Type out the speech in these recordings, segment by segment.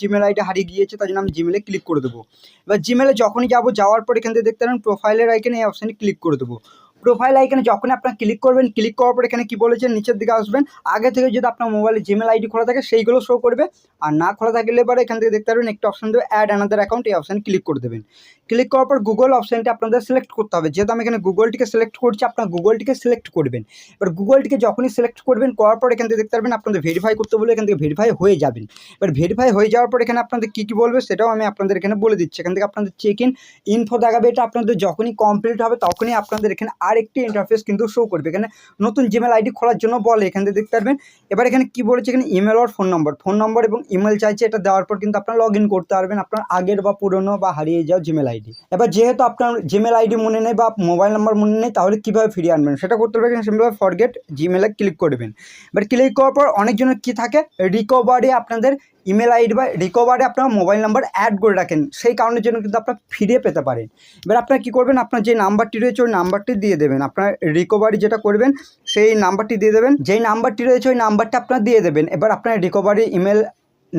Gmail ID হারিয়ে গিয়েছে, তার জন্য আমি জিমেলে ক্লিক করে দেবো। এবার জিমেলে যখনই যাব, যাওয়ার পর এখান থেকে দেখতে পারেন প্রোফাইলের আইকনে এই অপশানে ক্লিক করে দেবো। প্রোফাইল আইকনে যখনই আপনার ক্লিক করবেন ক্লিক করার পর এখানে কি বলেছেন, নিচের দিকে আসবেন। আগে থেকে যদি আপনার মোবাইলে জিমেল আইডি খোলা থাকে, সেইগুলো শো করবে। আর না খোলা থাকলে এবারে এখান থেকে দেখতে পারবেন, একটা অপশন দেবে অ্যাড অ্যানাদার অ্যাকাউন্ট এই অপশানে ক্লিক করে দেবেন। ক্লিক করার পর গুগল অপশানটি আপনাদের সিলেক্ট করতে হবে। যেহেতু আমি এখানে গুগলটিকে সিলেক্ট করছি, আপনার গুগলটিকে সিলেক্ট করবেন। এবার গুগলটিকে যখনই সিলেক্ট করবেন, করার পর এখান থেকে দেখতে পারবেন, আপনাদের ভেরিফাই করতে বলে এখান থেকে ভেরিফাই হয়ে যাবেন। এবার ভেরিফাই হয়ে যাওয়ার পর এখানে আপনাদের কী কী বলবে, সেটাও আমি আপনাদের এখানে বলে দিচ্ছি। এখান থেকে আপনাদের চেক ইন ইনফো দেখাবে। এটা আপনাদের যখনই কমপ্লিট হবে, তখনই আপনাদের এখানে আরেকটি ইন্টারফেস কিন্তু শো করবে। এখানে নতুন জিমেল আইডি খোলার জন্য বলে, এখান থেকে দেখতে পারবেন। এবার এখানে কি বলেছে? এখানে ইমেল আর ফোন নম্বর ফোন নম্বর এবং ইমেল চাইছে, এটা দেওয়ার পর কিন্তু আপনারা লগ করতে পারবেন আপনার আগের বা পুরনো বা হারিয়ে যাওয়া জিমেল আইডি এবার যেহেতু আপনার জিমেল আইডি মনে নেই বা মোবাইল নাম্বার মনে নেই, তাহলে কীভাবে ফিরিয়ে আনবেন? সেটা করতে এখানে সিম্পল ফরগেট জিমেলে ক্লিক করবেন। এবার ক্লিক করার পর অনেকজনের কী থাকে? রিকভারি আপনাদের ইমেল আইডি বা রিকভারে আপনার মোবাইল নাম্বার অ্যাড করে রাখেন। সেই কারণের জন্য কিন্তু আপনার ফিরিয়ে পেতে পারেন। এবার আপনার কী করবেন? আপনার যে নাম্বারটি রয়েছে, ওই নাম্বারটি দিয়ে দেবেন। আপনার রিকভারি যেটা করবেন, সেই নাম্বারটি দিয়ে দেবেন। যেই নাম্বারটি রয়েছে, ওই নাম্বারটা আপনার দিয়ে দেবেন। এবার আপনার রিকভারি ইমেল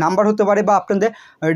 নাম্বার হতে পারে বা আপনাদের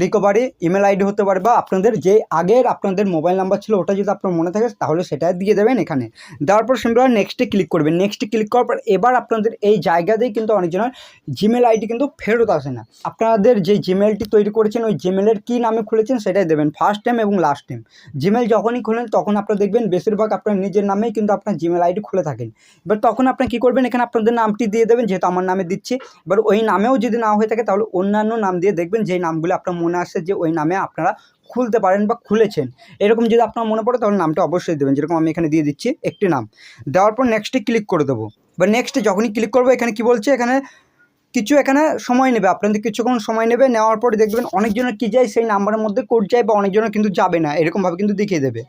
রিকভারি ইমেল আইডি হতে পারে বা আপনাদের যে আগের আপনাদের মোবাইল নাম্বার ছিল ওটা যদি আপনার মনে থাকে তাহলে সেটা দিয়ে দেবেন এখানে। দেওয়ার পর সিম্পল নেক্সটে ক্লিক করবেন। নেক্সটে ক্লিক করার পর এবার আপনাদের এই জায়গাতেই কিন্তু অনেকজনের জিমেল আইডি কিন্তু ফেরত আসে না। আপনাদের যে জিমেলটি তৈরি করেছেন ওই জিমেলের কী নামে খুলেছেন সেটাই দেবেন ফার্স্ট টাইম এবং লাস্ট টাইম জিমেল যখনই খোলেন তখন আপনারা দেখবেন বেশিরভাগ আপনার নিজের নামেই কিন্তু আপনার জিমেল আইডি খুলে থাকেন। এবার তখন আপনি কী করবেন? এখানে আপনাদের নামটি দিয়ে দেবেন, যেহেতু আমার নামে দিচ্ছি। এবার ওই নামেও যদি না হয়ে থাকে তাহলে অন্যান্য নাম দিয়ে দেখবেন যেই নামগুলো আপনার মনে আসে যে ওই নামে আপনারা খুলতে পারেন বা খুলেছেন। এরকম যদি আপনার মনে পড়ে তাহলে নামটা অবশ্যই দেবেন। যেরকম আমি এখানে দিয়ে দিচ্ছি একটি নাম। দেওয়ার পর নেক্সটে ক্লিক করে দেবো। বা নেক্সটে যখনই ক্লিক করব, এখানে কি বলছে? এখানে কিছু এখানে সময় নেবে। আপনাদের কিছুক্ষণ সময় নেবে। নেওয়ার পরে দেখবেন অনেকজনের কী যায় সেই নাম্বারের মধ্যে কোড যায় বা অনেকজনের কিন্তু যাবে না। এরকমভাবে কিন্তু দেখিয়ে দেবে।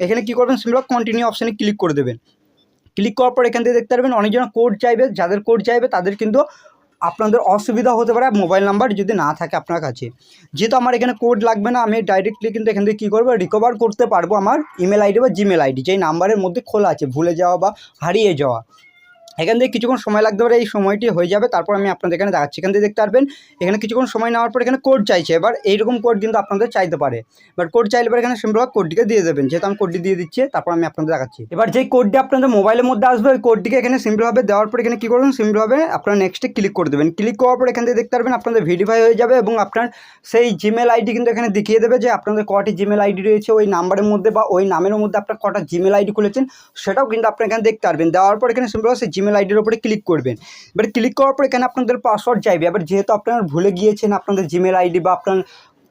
এখানে কী করবেন সিম্পল কন্টিনিউ অপশানে ক্লিক করে দেবেন। ক্লিক করার পর এখান থেকে দেখতে পারবেন অনেকজন কোড চাইবে। যাদের কোড চাইবে তাদের কিন্তু আপনাদের অসুবিধা হতে পারে মোবাইল নাম্বার যদি না থাকে আপনার কাছে। যেহেতু আমার এখানে কোড লাগবে না, আমি ডাইরেক্টলি কিন্তু এখান থেকে কী করব রিকভার করতে পারব আমার ইমেল আইডি বা জিমেল আইডি যেই নাম্বারের মধ্যে খোলা আছে, ভুলে যাওয়া বা হারিয়ে যাওয়া। এখান থেকে কিছুক্ষণ সময় লাগতে পারে, এই সময়টি হয়ে যাবে, তারপর আমি আপনাদের এখানে দেখাচ্ছি। এখান থেকে দেখতে পারবেন, এখানে কিছুক্ষণ সময় নেওয়ার পর এখানে কোড চাইছে, এবার এইরকম কোড কিন্তু আপনাদের চাইতে পারে। এবার কোড চাইলে এবার এখানে সিম্পল কোডটিকে দিয়ে দেবেন, যেহেতু আমি কোডটি দিয়ে দিচ্ছি, তারপর আমি আপনাদের দেখাচ্ছি। এবার যেই কোডটি আপনাদের মোবাইলের মধ্যে আসবে, ওই কোডটিকে এখানে সিম্পলভাবে দেওয়ার পর এখানে কী করবেন সিম্পলভাবে আপনারা নেক্সটে ক্লিক করে দেবেন। ক্লিক করার পর এখান থেকে দেখতে পারবেন, আপনাদের ভেরিফাই হয়ে যাবে এবং আপনার সেই জিমেল আইডি কিন্তু এখানে দেখিয়ে দেবে যে আপনাদের কটি জিমেল আইডি রয়েছে, ওই নাম্বারের মধ্যে বা ওই নামের মধ্যে আপনার কটা জিমেল আইডি খুলেছেন, সেটাও কিন্তু আপনি এখানে দেখতে পারবেন। দেওয়ার পর এখানে সিম্পল সেই জিমেল আইডির ওপরে ক্লিক করবেন। এবার ক্লিক করার পরে এখানে আপনাদের পাসওয়ার্ড চাইবে। এবার যেহেতু আপনারা ভুলে গিয়েছেন আপনাদের জিমেল আইডি বা আপনার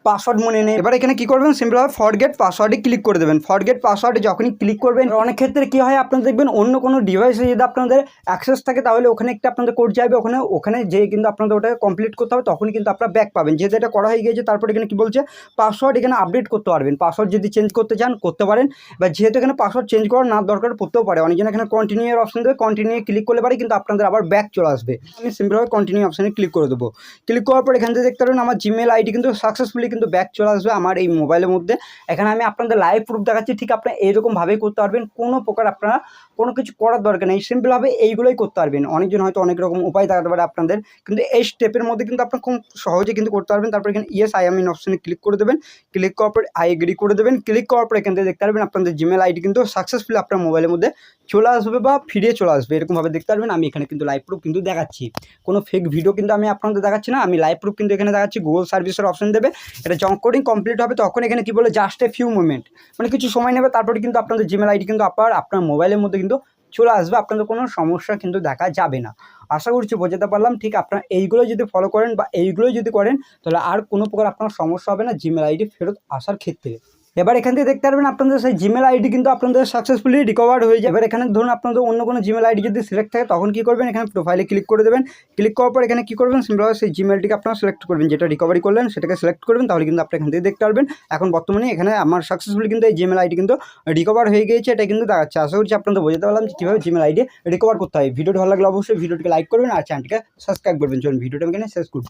পাসওয়ার্ড মনে নেই। এবার এখানে কী করবেন? সিম্পল সিম্পলভাবে ফরগেট পাসওয়ার্ডে ক্লিক করে দেবেন। ফরগেট পাসওয়ার্ডে যখনই ক্লিক করবেন, অনেক ক্ষেত্রে কী হয় আপনারা দেখবেন অন্য কোনো ডিভাইসে যদি আপনাদের অ্যাক্সেস থাকে, তাহলে ওখানে একটা আপনাদের কোড চাইবে ওখানে ওখানে যেয়ে কিন্তু আপনাদের ওটাকে কমপ্লিট করতে হবে, তখনই কিন্তু আপনারা ব্যাক পাবেন। যেহেতু এটা করা হয়ে গিয়েছে, তারপর এখানে কী বলছে? পাসওয়ার্ড এখানে আপডেট করতে পারবেন। পাসওয়ার্ড যদি চেঞ্জ করতে চান, করতে পারেন। বা যেহেতু এখানে পাসওয়ার্ড চেঞ্জ করার না দরকার, পড়তেও পারে। অনেকজন এখানে কন্টিনিউ এর অপশন দেবে। কন্টিনিউ ক্লিক করলে পারে কিন্তু আপনাদের আবার ব্যাক চলে আসবে। আমি সিম্পলভাবে কন্টিনিউ অপশানে ক্লিক করে দেবো। ক্লিক করার পর এখান থেকে দেখতে পারেন, আমার জিমেল আইডি কিন্তু সাকসেসফুলি কিন্তু ব্যাক চলে আসবে আমার এই মোবাইলের মধ্যে। এখানে আমি আপনাদের লাইভ প্রুফ দেখাচ্ছি, ঠিক আপনারা এইরকমভাবেই করতে পারবেন। কোনো প্রকার আপনারা কোনো কিছু করার দরকার নেই সিম্পলভাবে এইগুলোই করতে পারবেন। অনেকজন হয়তো অনেক রকম উপায় দেখাতে পারে আপনাদের, কিন্তু এই স্টেপের মধ্যে কিন্তু আপনার খুব সহজে কিন্তু করতে পারবেন। তারপর এখানে ইয়েস আই আমিন অপশানে ক্লিক করে দেবেন। ক্লিক করার পর আই এগ্রি করে দেবেন। ক্লিক করার পর এখান থেকে দেখতে পারবেন আপনাদের জিমেল আইডি কিন্তু সাকসেসফুলি আপনার মোবাইলের মধ্যে চলে আসবে বা ফিরে চলে আসবে, এরকমভাবে দেখতে পারবেন। আমি এখানে কিন্তু লাইভ প্রুফ কিন্তু দেখাচ্ছি। কোনো ফেক ভিডিও কিন্তু আমি আপনাদের দেখাচ্ছি না, আমি লাইভ প্রুফ কিন্তু এখানে দেখাচ্ছি। গুগল সার্ভিসের অপশন দেবে, এটা জঙ্ক কোডিং কমপ্লিট হবে তখন এখানে কি বলে জাস্ট এ ফিউ মোমেন্ট মানে কিছু সময় নেবে, তারপরে কিন্তু আপনাদের জিমেল আইডি কিন্তু আপনার আপনার মোবাইলের মধ্যে কিন্তু চলে আসবে, আপনাদের কোনো সমস্যা কিন্তু দেখা যাবে না। আশা করছি বোঝাতে পারলাম, ঠিক আপনারা এইগুলো যদি ফলো করেন বা এইগুলো যদি করেন, তাহলে আর কোনো প্রকার আপনার সমস্যা হবে না জিমেল আইডি ফেরত আসার ক্ষেত্রে। এবার এখান থেকে দেখতে পারবেন আপনাদের সেই জিমেল আইডি কিন্তু আপনাদের সাকসেসফুলি রিকভার হয়ে যাবে। এবার এখানে ধরুন আপনাদের অন্য কোনো জিমেল আইডি যদি সিলেক্ট থাকে, তখন কী করবেন? এখানে প্রোফাইলে ক্লিক করে দেবেন। ক্লিক করার পর এখানে কী করবেন? সিম্পলভাবে সেই জিমেলটিকে আপনারা সিলেক্ট করবেন। যেটা রিকভারি করলেন, সেটাকে সিলেক্ট করবেন, তাহলে কিন্তু আপনি এখান থেকে দেখতে পারবেন। এখন বর্তমানে এখানে আমার সাকসেসফুলি কিন্তু এই জিমেল আইডি কিন্তু রিকভার হয়ে গিয়েছে। এটা কিন্তু দেখাচ্ছে। আশা করছি আপনাদের বোঝাতে পারলাম যে কীভাবে জিমেল আইডি রিকভার করতে হয়। ভিডিওটি ভালো লাগলে অবশ্যই ভিডিওটিকে লাইক করবেন আর চ্যানেলটিকে সাবস্ক্রাইব করবেন। চলুন, ভিডিওটা আমি এখানে শেষ করছি।